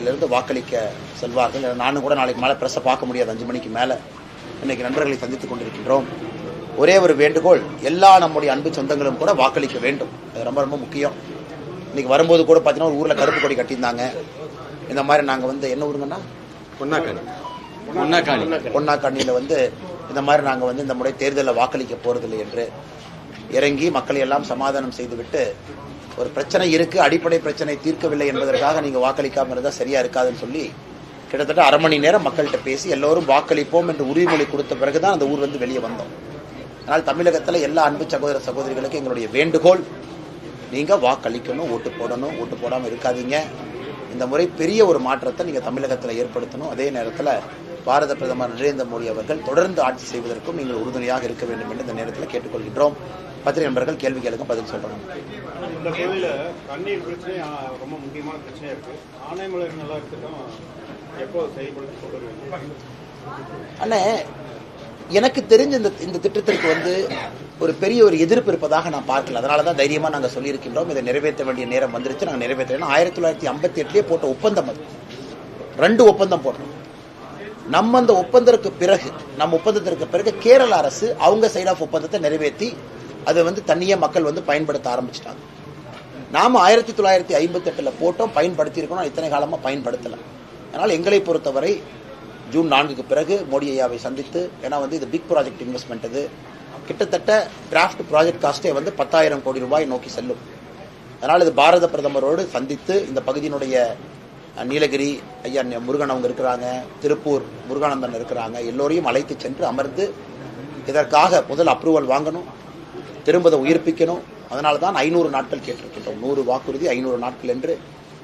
இருந்து வாக்களிக்க செல்வார்கள். நானும் கூட நாளைக்கு மேலே பிரஸ்ஸை பார்க்க முடியாது. அஞ்சு மணிக்கு மேலே. இன்னைக்கு நண்பர்களை சந்தித்துக் கொண்டிருக்கின்றோம். ஒரே ஒரு வேண்டுகோள் எல்லா நம்முடைய அன்பு சொந்தங்களும் கூட வாக்களிக்க வேண்டும். அது ரொம்ப ரொம்ப முக்கியம். இன்னைக்கு வரும்போது கூட பார்த்தீங்கன்னா ஒரு ஊரில் கருப்பு கொடி கட்டியிருந்தாங்க. இந்த மாதிரி நாங்கள் வந்து என்ன ஊருங்கன்னா பொன்னாக்காணி. பொன்னாக்காணி. பொன்னாக்கண்ணியில் வந்து இந்த மாதிரி நாங்கள் வந்து இந்த முறை தேர்தலில் வாக்களிக்க போறதில்லை என்று இறங்கி மக்களை எல்லாம் சமாதானம் செய்துவிட்டு ஒரு பிரச்சனை இருக்கு அடிப்படை பிரச்சனை தீர்க்கவில்லை என்பதற்காக நீங்க வாக்களிக்காம இருந்தா சரியா இருக்காதுன்னு சொல்லி கிட்டத்தட்ட அரை மணி நேரம் மக்கள்கிட்ட பேசி எல்லோரும் வாக்களிப்போம் என்று உறுதிமொழி கொடுத்த பிறகுதான் அந்த ஊர் வந்து வெளியே வந்தோம். ஆனால் தமிழகத்தில் எல்லா அன்பு சகோதர சகோதரிகளுக்கும் எங்களுடைய வேண்டுகோள் நீங்க வாக்களிக்கணும் ஓட்டு போடணும் ஓட்டு போடாம இருக்காதீங்க. இந்த முறை பெரிய ஒரு மாற்றத்தை நீங்க தமிழகத்தில் ஏற்படுத்தணும். அதே நேரத்தில் பாரத பிரதமர் நரேந்திர மோடி அவர்கள் தொடர்ந்து ஆட்சி செய்வதற்கும் நீங்கள் உறுதுணையாக இருக்க வேண்டும் என்று இந்த நேரத்தில் கேட்டுக்கொள்கின்றோம். பத்திரிகை நண்பர்கள் கேள்வி கேளுங்க பதில் சொல்றோம் இந்த கோயில தண்ணீர் பிரச்சனை ரொம்ப முக்கியமான பிரச்சனையா இருக்கு. ஆனைமலை நல்லா இருக்கட்டும் எப்போ செயல்படுத்த சொல்லுங்க அண்ணே எனக்கு தெரிஞ்ச இந்த இந்த திட்டத்திற்கு வந்து ஒரு பெரிய ஒரு எதிர்ப்பு இருப்பதாக நான் பார்க்கல. அதனால தான் தைரியமாக நாங்கள் சொல்லியிருக்கின்றோம். இதை நிறைவேற்ற வேண்டிய நேரம் வந்துருச்சு. நாங்கள் நிறைவேற்றணும் ஆயிரத்தி தொள்ளாயிரத்தி ஐம்பத்தி எட்டுலேயே போட்ட ஒப்பந்தம் அது. ரெண்டு ஒப்பந்தம் போட்டோம். நம்ம அந்த ஒப்பந்தத்திற்கு பிறகு நம்ம ஒப்பந்தத்திற்கு பிறகு கேரள அரசு அவங்க சைட் ஆஃப் ஒப்பந்தத்தை நிறைவேற்றி அதை வந்து தண்ணியை மக்கள் வந்து பயன்படுத்த ஆரம்பிச்சிட்டாங்க. நாம் ஆயிரத்தி தொள்ளாயிரத்தி ஐம்பத்தெட்டில் போட்டோம் பயன்படுத்தியிருக்கணும் இத்தனை காலமாக பயன்படுத்தலை. அதனால் எங்களை பொறுத்தவரை ஜூன் நான்குக்கு பிறகு மோடி ஐயாவை சந்தித்து ஏன்னா வந்து இது பிக் ப்ராஜெக்ட் இன்வெஸ்ட்மெண்ட் இது. கிட்டத்தட்ட டிராஃப்ட் ப்ராஜெக்ட் காஸ்ட்டே வந்து பத்தாயிரம் கோடி ரூபாய் நோக்கி செல்லும். அதனால் இது பாரத பிரதமரோடு சந்தித்து இந்த பகுதியினுடைய நீலகிரி ஐயா முருகன் அவங்க இருக்கிறாங்க திருப்பூர் முருகானந்தன் இருக்கிறாங்க எல்லோரையும் அழைத்து சென்று அமர்ந்து இதற்காக முதல் அப்ரூவல் வாங்கணும் திரும்ப அதை உயிர்ப்பிக்கணும். அதனால தான் ஐநூறு நாட்கள் கேட்டிருக்கின்றோம். நூறு வாக்குறுதி ஐநூறு நாட்கள் என்று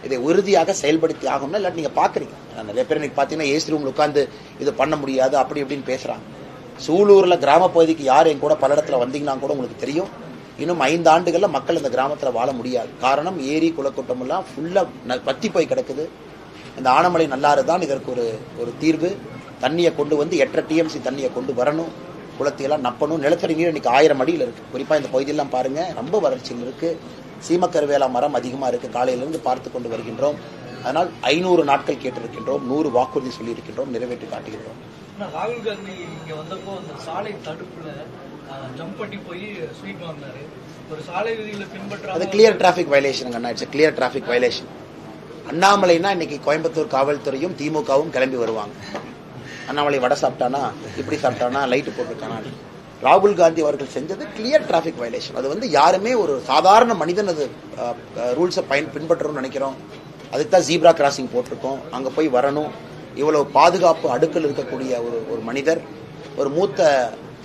இதை உறுதியாக செயல்படுத்தி ஆகணும்னா இல்லாட்டி நீங்கள் பார்க்குறீங்க நிறைய பேர் இன்னைக்கு பார்த்தீங்கன்னா ஏசி ரூமில் உட்காந்து இது பண்ண முடியாது அப்படி இப்படின்னு பேசுகிறாங்க சூலூரில் கிராம பகுதிக்கு யார் என் கூட பல இடத்துல வந்தீங்கன்னா கூட உங்களுக்கு தெரியும். இன்னும் ஐந்து ஆண்டுகள்ல மக்கள் இந்த கிராமத்துல வாழ முடியாது. காரணம் ஏரி குளக்கூட்டம் எல்லாம் ஃபுல்லா ந- வத்தி போய் கிடக்குது. இந்த ஆனமலை நல்லாறு தான் இதற்கு ஒரு ஒரு தீர்வு. தண்ணியை கொண்டு வந்து எட்டரை டிஎம்சி தண்ணியை கொண்டு வரணும். குளத்தையெல்லாம் நப்பணும். நிலத்தடி நீர் இன்னைக்கு ஆயிரம் அடியில் இருக்கு. குறிப்பா இந்த பகுதியெல்லாம் பாருங்க ரொம்ப வறட்சியில் இருக்கு. சீமக்கருவேலா மரம் அதிகமா இருக்கு. காலையிலிருந்து பார்த்து கொண்டு வருகின்றோம். அதனால் ஐநூறு நாட்கள் கேட்டிருக்கின்றோம். நூறு வாக்குறுதி சொல்லியிருக்கின்றோம். நிறைவேற்றி காட்டுகின்றோம். ராகுல் காந்தி இங்க வந்தப்போ அந்த சாலை தடுப்புல ஜம்ப் பண்ணி போய் ஸ்வீட் வாங்கினாரு ஒரு சாலை விதிகளை அது கிளியர் டிராஃபிக் வயலேஷன் அண்ணா. இட்ஸ் கிளியர் டிராஃபிக் வயலேஷன் அண்ணாமலைனா இன்னைக்கு கோயம்புத்தூர் காவல்துறையும் திமுகவும் கிளம்பி வருவாங்க. அண்ணாமலை வடை சாப்பிட்டானா? இப்படி சாப்பிட்டானா? லைட்டு போட்டிருக்கானா? ராகுல் காந்தி அவர்கள் செஞ்சது கிளியர் டிராஃபிக் வயலேஷன் அது வந்து யாருமே ஒரு சாதாரண மனிதன் அது ரூல்ஸை பயன் பின்பற்றணும்னு நினைக்கிறோம். அதுக்கு தான் ஜீப்ரா கிராசிங் போட்டிருக்கோம். அங்கே போய் வரணும். இவ்வளவு பாதுகாப்பு அடுக்கில் இருக்கக்கூடிய ஒரு ஒரு மனிதர் ஒரு மூத்த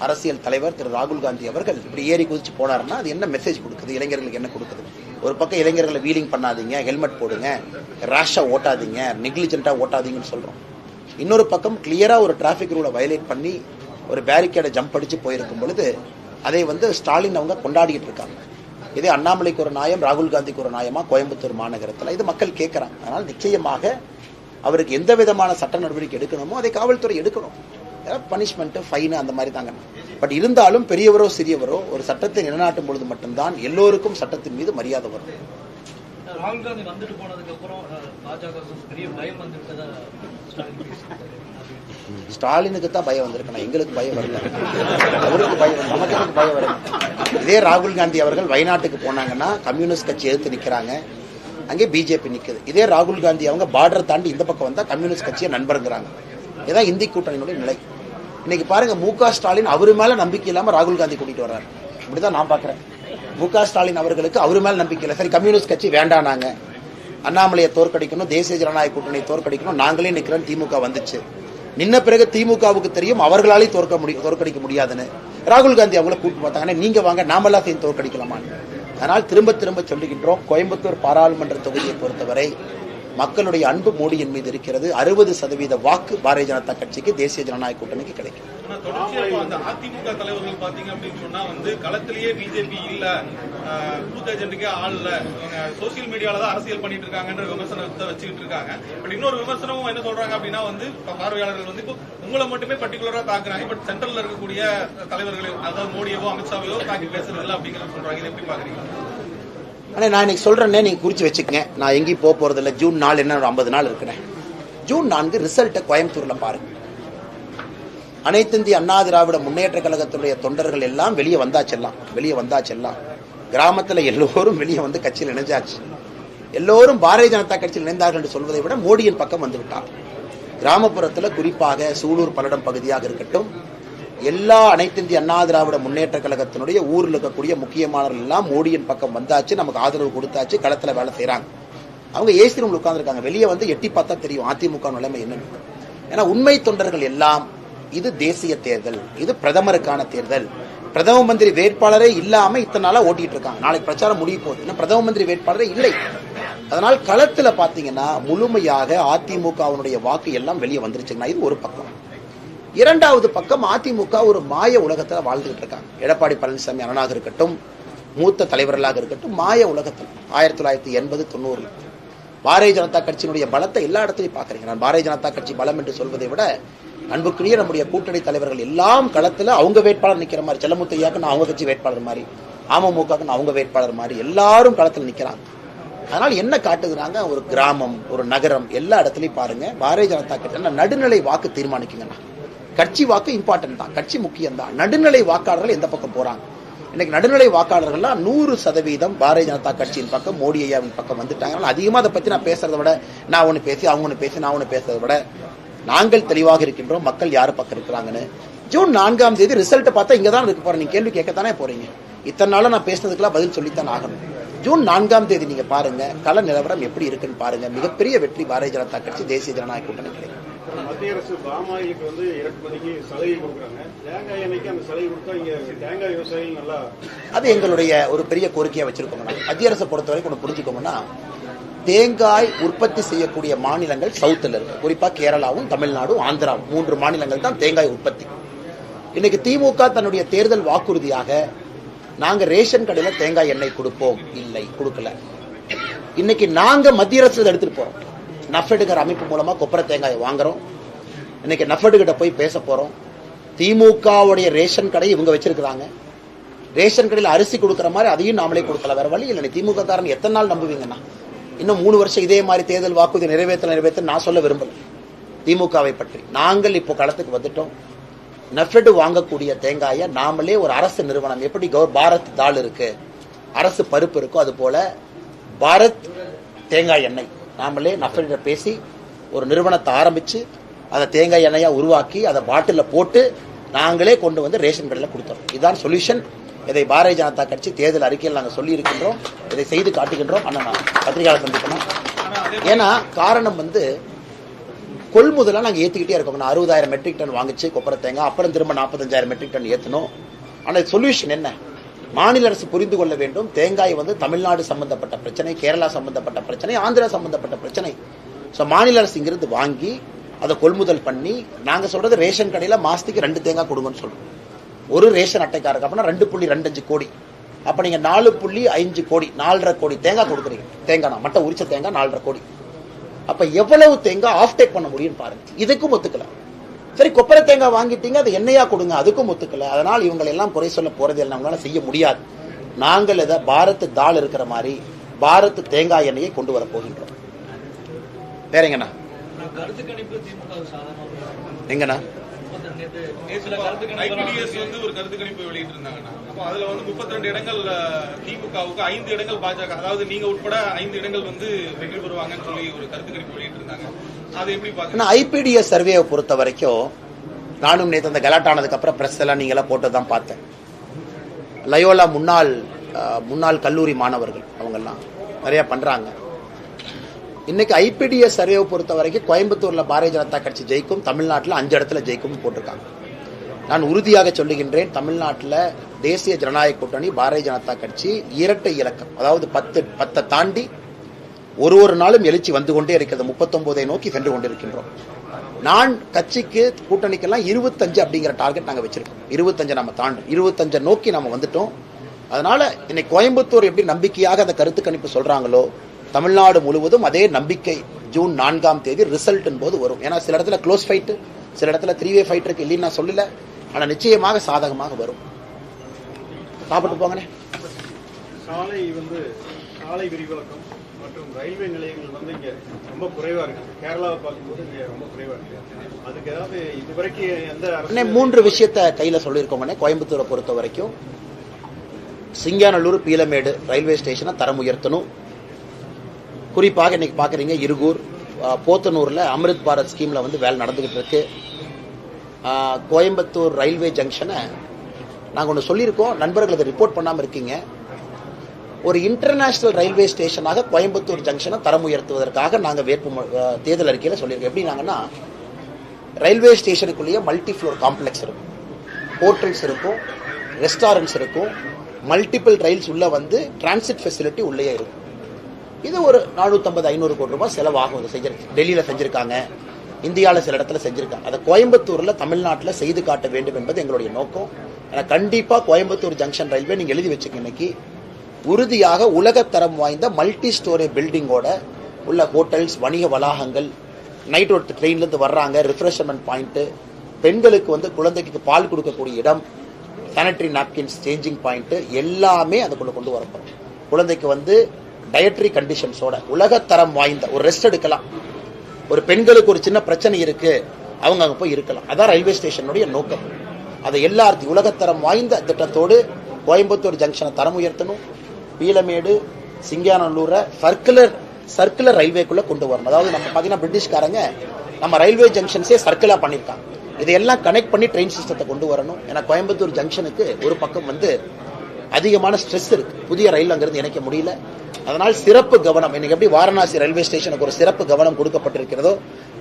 அரசியல் தலைவர் திரு ராகுல் காந்தி அவர்கள் இப்படி ஏறி குதிச்சு போனாருன்னா அது என்ன மெசேஜ் கொடுக்குது? இளைஞர்களுக்கு என்ன கொடுக்குது? ஒரு பக்கம் இளைஞர்களை வீலிங் பண்ணாதீங்க ஹெல்மெட் போடுங்க ரேஷா ஓட்டாதீங்க நெக்லிஜென்ட்டா ஓட்டாதீங்கன்னு சொல்றோம். இன்னொரு பக்கம் கிளியரா ஒரு டிராஃபிக் ரூலை வயலேட் பண்ணி ஒரு பேரிகேடை ஜம்ப் அடிச்சு போயிருக்கும் பொழுது அதை வந்து ஸ்டாலின் அவங்க கொண்டாடிட்டு இருக்காங்க. இதே அண்ணாமலைக்கு ஒரு நாயம் ராகுல் காந்திக்கு ஒரு நாயமாக கோயம்புத்தூர் மாநகரத்தில். இது மக்கள் கேட்கறாங்க அதனால் நிச்சயமாக அவருக்கு எந்த விதமான சட்ட நடவடிக்கை எடுக்கணுமோ அதை காவல்துறை எடுக்கணும். பனிஷ்மெண்ட் ஃபைனு அந்த மாதிரி தாங்க. பட் இருந்தாலும் பெரியவரோ சிறியவரோ ஒரு சட்டத்தை நிலைநாட்டும் பொழுது மட்டும்தான் எல்லோருக்கும் சட்டத்தின் மீது மரியாதை வரும். ராகுல் காந்தி வந்துட்டு போனதுக்கு அப்புறம் பாஜக பெரிய பயம் வந்துட்டதா ஸ்டாலினுக்கு தான் பயம் வந்திருக்கணும் எங்களுக்கு பயம் வரல. அவருக்கு பயம். நமக்கு எதுக்கு பயம் வரல? இதே ராகுல் காந்தி அவர்கள் வயநாட்டுக்கு போனாங்கன்னா கம்யூனிஸ்ட் கட்சி எதிர்த்து நிக்கிறாங்க. அங்கே பிஜேபி நிக்குது. இதே ராகுல் காந்தி அவங்க பார்டர் தாண்டி இந்த பக்கம் வந்தா கம்யூனிஸ்ட் கட்சியை நண்பருங்கிறாங்க. இதான் இந்தி கூட்டணியினுடைய நிலை. இன்னைக்கு பாருங்க மு க ஸ்டாலின் அவர் மேல நம்பிக்கை இல்லாம ராகுல் காந்தி கூட்டிட்டு வர்றாரு. அப்படிதான் நான் பாக்குறேன். மு க ஸ்டாலின் அவர்களுக்கு அவர் மேல நம்பிக்கை இல்லை. சரி கம்யூனிஸ்ட் கட்சி வேண்டாம் நாங்க. அண்ணாமலையை தோற்கடிக்கணும் தேசிய ஜனநாயக கூட்டணியை தோற்கடிக்கணும். நாங்களே நிக்கிறோம் திமுக வந்துச்சு. நின்ன பிறகு திமுகவுக்கு தெரியும் அவர்களாலே தோற்க முடியும் தோற்கடிக்க முடியாதுன்னு. ராகுல் காந்தி அவங்கள கூப்பிட்டு பார்த்தாங்கன்னா நீங்க வாங்க நாமெல்லாம் சேர்ந்து தோற்கடிக்கலாமான்னு. அதனால் திரும்ப திரும்ப சொல்லுகின்றோம் கோயம்புத்தூர் பாராளுமன்ற தொகுதியை பொறுத்தவரை மக்களுடைய அன்பு மோடியின் மீது இருக்கிறது. அறுபது சதவீத வாக்கு பாரதிய ஜனதா கட்சிக்கு தேசிய ஜனநாயக கூட்டணிக்கு கிடைக்கும். அதிமுக தலைவர்கள் பாத்தீங்க அப்படின்னு சொன்னா வந்து களத்திலேயே பிஜேபி இல்ல பூத் ஏஜென்ட்டுக்கே ஆள் இல்ல. சோசியல் மீடியால தான் அரசியல் பண்ணிட்டு இருக்காங்கன்ற விமர்சனத்தை வச்சுக்கிட்டு இருக்காங்க. பட் இன்னொரு விமர்சனமும் என்ன சொல்றாங்க அப்படின்னா வந்து பார்வையாளர்கள் வந்து இப்போ உங்களை மட்டுமே பர்டிகுலரா தாக்குறாங்க. பட் சென்ட்ரல்ல இருக்கக்கூடிய தலைவர்களையும் அதாவது மோடியவோ அமித்ஷாவையோ தாக்கி பேசுறது இல்லை அப்படிங்கறத சொல்றாங்க. இதை எப்படி பாக்குறீங்க? அண்ணே நான் இன்னைக்கு சொல்றேன்னே நீங்க குறிச்சு வச்சுக்கங்க. நான் எங்கேயும் போக போறது இல்லை ஜூன் நாலு என்ன ஒரு ஐம்பது நாள் இருக்கிறேன் ஜூன் நான்கு ரிசல்ட்டை கோயம்புத்தூர்ல பாருங்க. அனைத்து இந்திய அண்ணா திராவிட முன்னேற்ற கழகத்துடைய தொண்டர்கள் எல்லாம் வெளியே வந்தாச்செல்லாம் வெளியே வந்தாச்செல்லாம் கிராமத்தில் எல்லோரும் வெளியே வந்து கட்சியில் இணைஞ்சாச்சு. எல்லோரும் பாரதிய ஜனதா கட்சியில் இணைந்தார்கள் என்று சொல்வதை விட மோடியின் பக்கம் வந்து விட்டார். குறிப்பாக சூலூர் பல்லடம் பகுதியாக இருக்கட்டும் எல்லா அனைத்து இந்திய அண்ணா திராவிட முன்னேற்ற கழகத்தினுடைய ஊரில் இருக்கக்கூடிய முக்கியமானவர்கள் எல்லாம் மோடியின் பக்கம் வந்தாச்சு நமக்கு ஆதரவு கொடுத்தாச்சு களத்துல வேலை செய்கிறாங்க அவங்க ஏசி ரூம்ல உட்கார்ந்துருக்காங்க. வெளியே வந்து எட்டி பார்த்தா தெரியும் அதிமுக நிலைமை என்னன்னு. ஏன்னா உண்மை தொண்டர்கள் எல்லாம் இது தேசிய தேர்தல் இது பிரதமருக்கான தேர்தல். பிரதம மந்திரி வேட்பாளரே இல்லாம இத்தனை நாளா ஓட்டிட்டு இருக்காங்க. நாளைக்கு பிரச்சாரம் முடிய போகுது. இன்னும் பிரதம மந்திரி வேட்பாளரே இல்லை. அதனால் களத்துல பாத்தீங்கன்னா முழுமையாக அதிமுகவினுடைய வாக்கு எல்லாம் வெளியே வந்துருச்சுங்கன்னா இது ஒரு பக்கம். இரண்டாவது பக்கம் அதிமுக ஒரு மாய உலகத்தில் வாழ்ந்துகிட்டு இருக்காங்க. எடப்பாடி பழனிசாமி அண்ணனாக இருக்கட்டும் மூத்த தலைவர்களாக இருக்கட்டும் மாய உலகத்தில். ஆயிரத்தி தொள்ளாயிரத்தி எண்பது தொண்ணூறுல. பாரதிய ஜனதா கட்சியினுடைய பலத்தை எல்லா இடத்துலையும் பார்க்குறீங்க. நான் பாரதிய ஜனதா கட்சி பலம் என்று சொல்வதை விட அன்புக்குரிய நம்முடைய கூட்டணி தலைவர்கள் எல்லாம் களத்தில் அவங்க வேட்பாளர் நிற்கிற மாதிரி செல்லமுத்தையாக்கு நான் அவங்க கட்சி வேட்பாளர் மாதிரி அமமுகக்கு நான் அவங்க வேட்பாளர் மாதிரி எல்லாரும் களத்தில் நிற்கிறாங்க அதனால் என்ன காட்டுகிறாங்க? ஒரு கிராமம் ஒரு நகரம் எல்லா இடத்துலையும் பாருங்க. பாரதிய ஜனதா கட்சி நடுநிலை வாக்கு தீர்மானிக்குங்கண்ணா கட்சி வாக்கு இம்பார்ட்டன்ட் தான். கட்சி முக்கியம் தான். நடுநிலை வாக்காளர்கள் எந்த பக்கம் போறாங்க? இன்னைக்கு நடுநிலை வாக்காளர்கள்லாம் நூறு சதவீதம் பாரதிய ஜனதா கட்சியின் பக்கம் மோடி ஐயாவின் பக்கம் வந்துட்டாங்க அதனால அதிகமா அதை பத்தி நான் பேசுறதை விட நான் ஒண்ணு பேசி அவங்க ஒண்ணு பேசி நான் ஒண்ணு பேசுறதை விட நாங்கள் தெளிவாக இருக்கின்றோம். மக்கள் யார் பக்கம் இருக்கிறாங்கன்னு. ஜூன் நான்காம் தேதி ரிசல்ட்டை பார்த்தா இங்க தான் இருக்க போறேன். நீங்க கேள்வி கேட்கத்தானே போறீங்க. இத்தனை நாளா நான் பேசுனதுக்கெல்லாம் பதில் சொல்லித்தான் ஆகணும். ஜூன் நான்காம் தேதி நீங்க பாருங்க கள நிலவரம் எப்படி இருக்குன்னு பாருங்க. மிகப்பெரிய வெற்றி பாரதிய ஜனதா கட்சி தேசிய ஜனநாயக கூட்டணி கிடைக்கும். மத்திய அரசு பாமாயிலுக்கு வந்து இறக்குமதிக்கு சலுகை கொடுக்குறாங்க. தேங்காய் எண்ணெய்க்கு அந்த சலுகை கொடுத்தா இங்க தேங்காய் விவசாயிகள் நல்லா அது எங்களுடைய ஒரு பெரிய கோரிக்கையா வச்சிருக்கோம்னா மத்திய அரசை பொறுத்த வரைக்கும் ஒன்று புரிஞ்சுக்கோம்னா தேங்காய் உற்பத்தி செய்யக்கூடிய மாநிலங்கள் சவுத்தில் இருக்கு. குறிப்பா கேரளாவும் தமிழ்நாடும் ஆந்திராவும் மூன்று மாநிலங்கள் தான் தேங்காய் உற்பத்தி. இன்னைக்கு திமுக தன்னுடைய தேர்தல் வாக்குறுதியாக நாங்க ரேஷன் கடையில தேங்காய் எண்ணெய் கொடுப்போம். இல்லை கொடுக்கல. இன்னைக்கு நாங்க மத்திய அரசு எடுத்துட்டு போறோம். நஃபெடுங்கிற அமைப்பு மூலமா கொப்பரை தேங்காயை வாங்குறோம். இன்னைக்கு நஃபெடு கிட்ட போய் பேச போறோம். திமுகவுடைய ரேஷன் கடை இவங்க வச்சிருக்கிறாங்க. ரேஷன் கடையில் அரிசி கொடுக்குற மாதிரி அதையும் நாமளே கொடுக்கல. வேற வழி இல்லை திமுக காரன் எத்தனை நாள் நம்புவீங்கண்ணா இன்னும் மூணு வருஷம் இதே மாதிரி தேர்தல் வாக்குறுதி நிறைவேற்ற நிறைவேற்ற நான் சொல்ல விரும்பல. திமுகவை பற்றி. நாங்கள் இப்போ களத்துக்கு வந்துட்டோம். நெஃபெடு வாங்கக்கூடிய தேங்காயை நாமளே ஒரு அரசு நிறுவனம். எப்படி பாரத் தாள் இருக்கு. அரசு பருப்பு இருக்கோ. அது போல பாரத் தேங்காய் எண்ணெய். நாமளே நஃபெட பேசி ஒரு நிறுவனத்தை ஆரம்பிச்சு அதை தேங்காய் எண்ணெயாக உருவாக்கி அதை பாட்டிலில் போட்டு நாங்களே கொண்டு வந்து ரேஷன் கடையில் கொடுத்தோம். இதுதான் சொல்யூஷன். இதை பாரதிய ஜனதா கட்சி தேர்தல் அறிக்கையில் நாங்கள் சொல்லியிருக்கின்றோம். இதை செய்து காட்டுகின்றோம். அண்ணா நான் பத்திரிகையாளர் சந்திக்கணும்? ஏன்னா காரணம் வந்து கொள்முதலாக நாங்கள் ஏற்றிக்கிட்டே இருக்கோம். நான் அறுபதாயிரம் மெட்ரிக் டன் வாங்கிச்சு கொப்பரை தேங்காய் அப்புறம் திரும்ப நாற்பத்தஞ்சாயிரம் மெட்ரிக் டன் ஏற்றணும் ஆனால் சொல்யூஷன் என்ன? மாநில அரசு புரிந்து கொள்ள வேண்டும். தேங்காய் வந்து தமிழ்நாடு சம்பந்தப்பட்ட பிரச்சனை கேரளா சம்பந்தப்பட்ட பிரச்சனை ஆந்திரா சம்பந்தப்பட்ட பிரச்சனை. ஸோ மாநில அரசு இங்கிருந்து வாங்கி அதை கொள்முதல் பண்ணி நாங்கள் சொல்றது ரேஷன் கடையில் மாசத்துக்கு ரெண்டு தேங்காய் கொடுங்கன்னு சொல்றோம். ஒரு ரேஷன் அட்டைக்காரருக்கு அப்படின்னா ரெண்டு புள்ளி ரெண்டு அஞ்சு கோடி. அப்போ நீங்கள் நாலு புள்ளி அஞ்சு கோடி நாலரை கோடி தேங்காய் கொடுக்குறீங்க. தேங்காய் மட்டும் உரிச்ச தேங்காய் நாலரை கோடி. அப்போ எவ்வளவு தேங்காய் ஆஃப் டேக் பண்ண முடியும் பாருங்க. இதுக்கும் ஒத்துக்கலாம் சரி கொப்பரை தேங்காய் வாங்கிட்டீங்க அதை எண்ணெயா கொடுங்க அதுக்கும் ஒத்துக்கல. அதனால் இவங்களை எல்லாம் குறை சொல்ல போறது இல்லை நம்மளால செய்ய முடியாது. நாங்கள் இதை பாரத் தால் இருக்கிற மாதிரி பாரத் தேங்காய் எண்ணெயை கொண்டு வர போகின்றோம். வேறங்கண்ணா கருத்து திமுக எங்கண்ணா? நேற்று வந்து ஒரு கருத்து கணிப்பு வெளியிட்டு இருந்தாங்கன்னா அப்போ அதுல வந்து 32 இடங்கள் திமுகவுக்கு ஐந்து இடங்கள் பாஜக அதாவது நீங்க உட்பட ஐந்து இடங்கள் வந்து வெற்றி பெறுவாங்கன்னு சொல்லி ஒரு கருத்து கணிப்பு வெளியிட்டிருந்தாங்க. அது ஐபிடிஎஸ் சர்வேயை பொறுத்த வரைக்கும் நானும் நேற்று அந்த கலாட்டானதுக்கு அப்புறம் பிரஸ் எல்லாம் நீங்களாம் போட்டு தான் பார்த்தேன். லயோலா முன்னாள் முன்னாள் கல்லூரி மாணவர்கள் அவங்கெல்லாம் நிறையா பண்ணுறாங்க இன்னைக்கு ஐபிடிஎஸ் சர்வேவை பொறுத்த வரைக்கும் கோயம்புத்தூரில் பாரதிய ஜனதா கட்சி ஜெயிக்கும் தமிழ்நாட்டில் அஞ்சு இடத்துல ஜெயிக்கும் போட்டிருக்காங்க. நான் உறுதியாக சொல்லுகின்றேன் தமிழ்நாட்டில் தேசிய ஜனநாயக கூட்டணி பாரதிய ஜனதா கட்சி இரட்டை இலக்கம் அதாவது பத்து பத்தை தாண்டி ஒரு ஒரு நாளும் எழுச்சி வந்து கொண்டே இருக்கிறது. முப்பத்தொன்பதை நோக்கி சென்று கொண்டிருக்கின்றோம். நான் கட்சிக்கு கூட்டணிக்கெல்லாம் இருபத்தஞ்சு அப்படிங்கிற டார்கெட் நாங்கள் வச்சிருக்கோம். இருபத்தஞ்சு நம்ம தாண்டும் இருபத்தஞ்சை நோக்கி நம்ம வந்துட்டோம். அதனால இன்னைக்கு கோயம்புத்தூர் எப்படி நம்பிக்கையாக அந்த கருத்து கணிப்பு சொல்றாங்களோ தமிழ்நாடு முழுவதும் அதே நம்பிக்கை ஜூன் நான்காம் தேதி ரிசல்ட் போது வரும். ஏன்னா சில இடத்துல க்ளோஸ் ஃபைட்டு சில இடத்துல த்ரீ வே ஃபைட் இருக்கு இல்லைன்னு நான் சொல்லல. ஆனால் நிச்சயமாக சாதகமாக வரும். சாப்பிட்டு போங்கண்ணே. சாலை வந்து சாலை விரிவாக்கம் ரயில்வே நிலையங்கள் வந்து இங்க ரொம்ப குறைவா இருக்கு. கேரளாவை பார்க்கும்போது இங்க ரொம்ப குறைவா இருக்கு. அதுக்கு ஏதாவது இதுவரைக்கும் எந்த மூன்று விஷயத்த கையில சொல்லியிருக்கோங்கண்ணே. கோயம்புத்தூரை பொறுத்த வரைக்கும் சிங்காநல்லூர் பீலமேடு ரயில்வே ஸ்டேஷனை தரம் உயர்த்தணும். குறிப்பாக இன்னைக்கு பாக்குறீங்க இருகூர் போத்தனூரில் போத்தனூர்ல அமிர்த் பாரத் ஸ்கீம்ல வந்து வேலை நடந்துகிட்டு இருக்கு. கோயம்புத்தூர் ரயில்வே ஜங்ஷனை நாங்கள் ஒன்று சொல்லியிருக்கோம். நண்பர்கள் அதை ரிப்போர்ட் பண்ணாமல் இருக்கீங்க. ஒரு இன்டர்நேஷனல் ரயில்வே ஸ்டேஷனாக கோயம்புத்தூர் ஜங்ஷனை தரம் உயர்த்துவதற்காக நாங்கள் வேட்பு தேர்தல் அறிக்கையில் சொல்லியிருக்கோம். எப்படின்னாங்கன்னா ரயில்வே ஸ்டேஷனுக்குள்ளேயே மல்டி ஃப்ளோர் காம்ப்ளெக்ஸ் இருக்கும். ஹோட்டல்ஸ் இருக்கும் ரெஸ்டாரண்ட்ஸ் இருக்கும் மல்டிபிள் ரயில்ஸ் உள்ள வந்து டிரான்சிட் ஃபெசிலிட்டி உள்ளேயே இருக்கும். இது ஒரு நானூற்றம்பது ஐநூறு கோடி ரூபாய் செலவாகும் இது செஞ்சிருக்கு டெல்லியில் செஞ்சுருக்காங்க. இந்தியாவில் சில இடத்துல செஞ்சுருக்காங்க. அதை கோயம்புத்தூரில் தமிழ்நாட்டில் செய்து காட்ட வேண்டும் என்பது எங்களுடைய நோக்கம். ஆனால் கண்டிப்பாக கோயம்புத்தூர் ஜங்ஷன் ரயில்வே நீங்கள் எழுதி வச்சுக்க இன்னைக்கு. உறுதியாக உலகத்தரம் வாய்ந்த மல்டி ஸ்டோரி பில்டிங்கோட உள்ள ஹோட்டல்ஸ் வணிக வளாகங்கள் நைட் ஒரு ட்ரெயின்லேருந்து வர்றாங்க ரிஃப்ரெஷ்மெண்ட் பாயிண்ட்டு பெண்களுக்கு வந்து குழந்தைக்கு பால் கொடுக்கக்கூடிய இடம் சானிட்டரி நாப்கின்ஸ் சேஞ்சிங் பாயிண்ட்டு எல்லாமே அதுக்குள்ளே கொண்டு வரப்போம் குழந்தைக்கு வந்து டயட்ரி கண்டிஷன்ஸோட உலகத்தரம் வாய்ந்த ஒரு ரெஸ்ட் எடுக்கலாம். ஒரு பெண்களுக்கு ஒரு சின்ன பிரச்சனை இருக்குது அவங்க அங்கே போய் இருக்கலாம். அதான் ரயில்வே ஸ்டேஷனுடைய நோக்கம். அதை எல்லாத்தையும் உலகத்தரம் வாய்ந்த திட்டத்தோடு கோயம்புத்தூர் ஜங்ஷனை தரம் உயர்த்தணும். பீலமேடு சிங்கானல்லூரை சர்க்குலர் சர்க்குலர் ரயில்வேக்குள்ள கொண்டு வரணும். அதாவது நம்ம பார்த்தீங்கன்னா பிரிட்டிஷ்காரங்க நம்ம ரயில்வே ஜங்ஷன்ஸே சர்க்கிளா பண்ணியிருக்காங்க. இதையெல்லாம் கனெக்ட் பண்ணி ட்ரெயின் சிஸ்டத்தை கொண்டு வரணும். ஏன்னா கோயம்புத்தூர் ஜங்ஷனுக்கு ஒரு பக்கம் வந்து அதிகமான ஸ்ட்ரெஸ் இருக்கு. புதிய ரயில் அங்கிருந்து இணைக்க முடியல. அதனால் சிறப்பு கவனம். இன்னைக்கு எப்படி வாரணாசி ரயில்வே ஸ்டேஷனுக்கு ஒரு சிறப்பு கவனம் கொடுக்கப்பட்டிருக்கிறதோ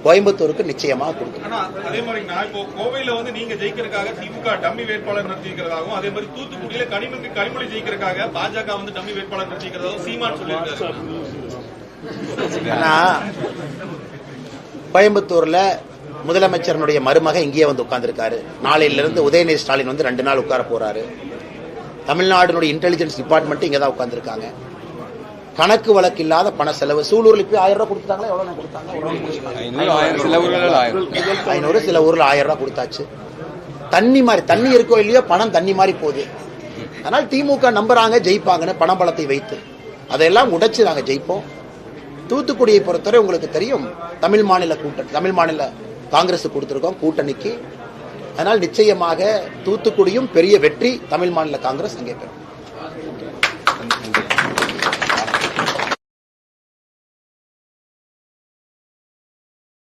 கோயம்புத்தூருக்கு நிச்சயமாக கொடுக்கும். அதே மாதிரி நான் இப்போ கோவையில வந்து நீங்க ஜெயிக்கிறதுக்காக திமுக டம்மி வேட்பாளர் நிறுத்திக்கிறதாகவும் அதே மாதிரி தூத்துக்குடியில கனிமொழி கனிமொழி ஜெயிக்கிறதுக்காக பாஜக வந்து டம்மி வேட்பாளர் நிறுத்திக்கிறதாகவும் சீமான் சொல்லியிருக்காரு. கோயம்புத்தூர்ல முதலமைச்சரனுடைய மருமக இங்கேயே வந்து உட்கார்ந்திருக்காரு. நாளையில இருந்து உதயநிதி ஸ்டாலின் வந்து ரெண்டு நாள் உட்கார போறாரு. தமிழ்நாடுனுடைய இன்டெலிஜென்ஸ் டிபார்ட்மெண்ட் இங்க தான் உட்கார்ந்திருக்காங்க. கணக்கு வழக்கு இல்லாத பண செலவு. சூலூர்ல போய் ஆயிரம் ரூபாய் கொடுத்தாங்களா எவ்வளவு கொடுத்தாங்க? ஐநூறு சில ஊர்ல ஆயிரம். ரூபாய் கொடுத்தாச்சு. தண்ணி மாதிரி தண்ணி இருக்கோ இல்லையோ பணம் தண்ணி மாதிரி போகுது. அதனால் திமுக நம்புறாங்க ஜெயிப்பாங்கன்னு பணம் பலத்தை வைத்து. அதையெல்லாம் உடைச்சு நாங்க ஜெயிப்போம். தூத்துக்குடியை பொறுத்தவரை உங்களுக்கு தெரியும் தமிழ் மாநில கூட்டணி தமிழ் மாநில காங்கிரஸ் கொடுத்திருக்கோம் கூட்டணிக்கு. அதனால் நிச்சயமாக தூத்துக்குடியும் பெரிய வெற்றி தமிழ் மாநில காங்கிரஸ் அங்கே பெறும்.